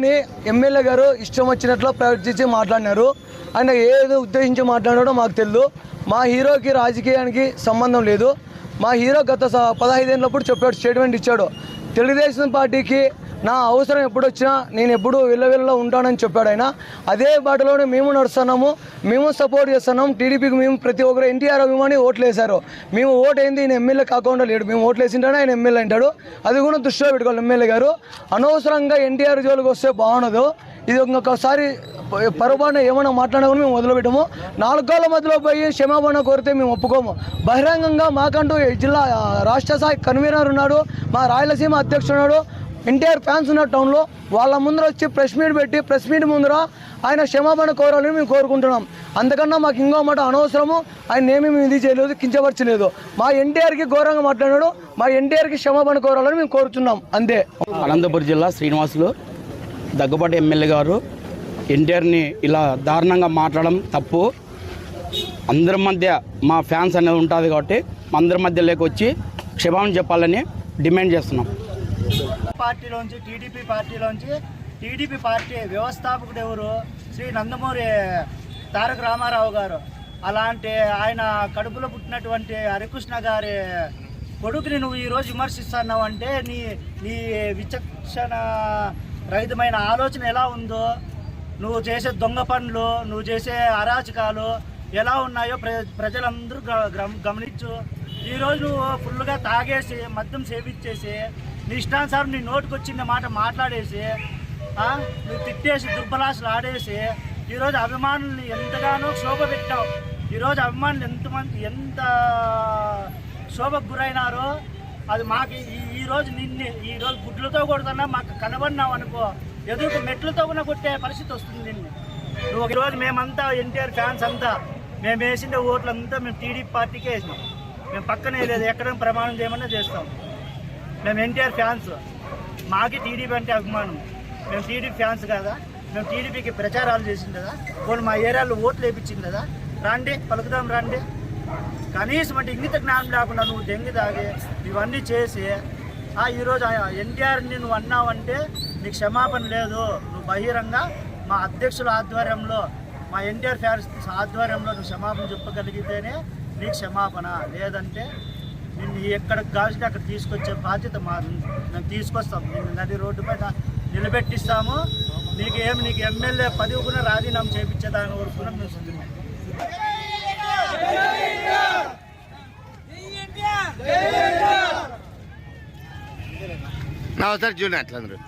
పట్టుకొని ఎమ్మెల్యే గారు ఇష్టం వచ్చినట్లు ప్రవర్తించి మాట్లాడినారు. ఆయన ఏదో ఉద్దేశించి మాట్లాడాడో మాకు తెలియదు మా హీరోకి రాజకీయానికి సంబంధం లేదు. మా హీరో గత స- పదహైదేళ్ళప్పుడు చెప్పాడు స్టేట్మెంట్ ఇచ్చాడు. తెలుగుదేశం పార్టీకి నా అవసరం ఎప్పుడొచ్చినా నేను ఎప్పుడు వెళ్ళవెళ్ళ ఉంటానని చెప్పాడు ఆయన. అదే బాటలోనే మేము నడుస్తున్నాము. మేము సపోర్ట్ చేస్తున్నాం. టీడీపీకి మేము ప్రతి ఒక్కరు ఎన్టీఆర్ అభిమాని ఓట్లు వేశారు మేము ఓటు ఏంది ఈయన ఎమ్మెల్యే కాకుండా లేడు. మేము ఓట్లు వేసింటానే ఆయన ఎమ్మెల్యే అంటాడు. అది కూడా దృష్టిలో పెట్టుకోవాలి ఎమ్మెల్యే గారు. అనవసరంగా ఎన్టీఆర్ జోలికి వస్తే బాగుండదు. ఇది ఇంకొకసారి పొరపాటున ఏమైనా మాట్లాడకుండా మేము వదిలిపెట్టము. నాలుగు కాళ్ళ మధ్యలో పోయి క్షమాపణ కోరితే మేము ఒప్పుకోము. బహిరంగంగా మాకంటూ జిల్లా రాష్ట్ర స్థాయి కన్వీనర్ ఉన్నాడు. మా రాయలసీమ అధ్యక్షుడు ఉన్నాడు. ఎన్టీఆర్ ఫ్యాన్స్ ఉన్న టౌన్లో వాళ్ళ ముందర వచ్చి ప్రెస్ మీట్ పెట్టి ప్రెస్ మీట్ ముందర ఆయన క్షమాపణ కోరాలని మేము కోరుకుంటున్నాం. అందుకన్నా మాకు ఇంకో మాట అనవసరము ఆయన ఏమీ మేము ఇది చేయలేదు కించపరచలేదు. మా ఎన్టీఆర్కి ఘోరంగా మాట్లాడాడు మా ఎన్టీఆర్కి క్షమాపణ కోరాలని మేము కోరుతున్నాం అంతే. అనంతపురం జిల్లా శ్రీనివాసులు దగ్గుబాటి ఎమ్మెల్యే గారు ఎన్టీఆర్ని ఇలా దారుణంగా మాట్లాడడం తప్పు. అందరి మధ్య మా ఫ్యాన్స్ అనేది ఉంటుంది కాబట్టి అందరి మధ్యలోకి వచ్చి క్షమాపణ చెప్పాలని డిమాండ్ చేస్తున్నాం. పార్టీలోంచి టీడీపీ పార్టీలోంచి టీడీపీ పార్టీ వ్యవస్థాపకుడు ఎవరు? శ్రీ నందమూరి తారక రామారావు గారు. అలాంటి ఆయన కడుపులో పుట్టినటువంటి హరికృష్ణ గారి కొడుకుని నువ్వు ఈరోజు విమర్శిస్తున్నావు అంటే నీ నీ విచక్షణ రహితమైన ఆలోచన ఎలా ఉందో? నువ్వు చేసే దొంగ పనులు నువ్వు చేసే అరాచకాలు ఎలా ఉన్నాయో ప్ర ప్రజలందరూ గ- గమనించు. ఈరోజు నువ్వు ఫుల్గా తాగేసి మద్యం సేవించేసి నీ ఇష్టానుసారం నీ నోటికి వచ్చిన మాట మాట్లాడేసి నువ్వు తిట్టేసి దుర్బలాసలు ఆడేసి ఈరోజు అభిమానుల్ని ఎంతగానో శోభ పెట్టావు. ఈరోజు అభిమానులు ఎంతమంది ఎంత శోభకు గురైనారో అది మాకు ఈ- ఈరోజు నిన్ను ఈ రోజు గుడ్లతో కొడుతున్నా మాకు కనబడినావు అనుకో ఎదురుకు మెట్లతో కూడా కొట్టే పరిస్థితి వస్తుంది నిన్ను. నువ్వు ఈరోజు మేమంతా ఎన్టీఆర్ ఫ్యాన్స్ అంతా మేము వేసిన ఓట్లంతా మేము టీడీపీ పార్టీకే వేసినాం. మేము పక్కనే లేదు ఎక్కడ ప్రమాణం చేయమన్నా చేస్తాం. మేము ఎన్టీఆర్ ఫ్యాన్స్. మాకి టీడీపీ అంటే అభిమానం. మేము టీడీపీ ఫ్యాన్స్ కదా? మేము టీడీపీకి ప్రచారాలు చేసింది కదా? వాళ్ళు మా ఏరియాలో ఓట్లు వేయించింది కదా? రండి పలుకుదాం రండి. కనీసం అంటే ఇంగిత జ్ఞానం లేకుండా నువ్వు దెంగి తాగి ఇవన్నీ చేసి ఆ ఈరోజు ఎన్టీఆర్ని నువ్వు అన్నావంటే నీకు క్షమాపణ లేదు. నువ్వు బహిరంగ మా అధ్యక్షుల ఆధ్వర్యంలో మా ఎన్టీఆర్ ఫ్యాన్స్ ఆధ్వర్యంలో నువ్వు క్షమాపణ చెప్పగలిగితేనే నీకు క్షమాపణ. లేదంటే నిన్ను ఎక్కడికి కావాల్సి అక్కడ తీసుకొచ్చే బాధ్యత మాది. మేము తీసుకొస్తాం నిన్ను నది రోడ్డు పైన నిలబెట్టిస్తాము. నీకు ఏమి నీకు ఎమ్మెల్యే పదవి కూడా రాజీనామా చేయించేదాని వరకు కూడా మేము సిద్ధమే. నా ఒకసారి చూడండి అట్లా అందరూ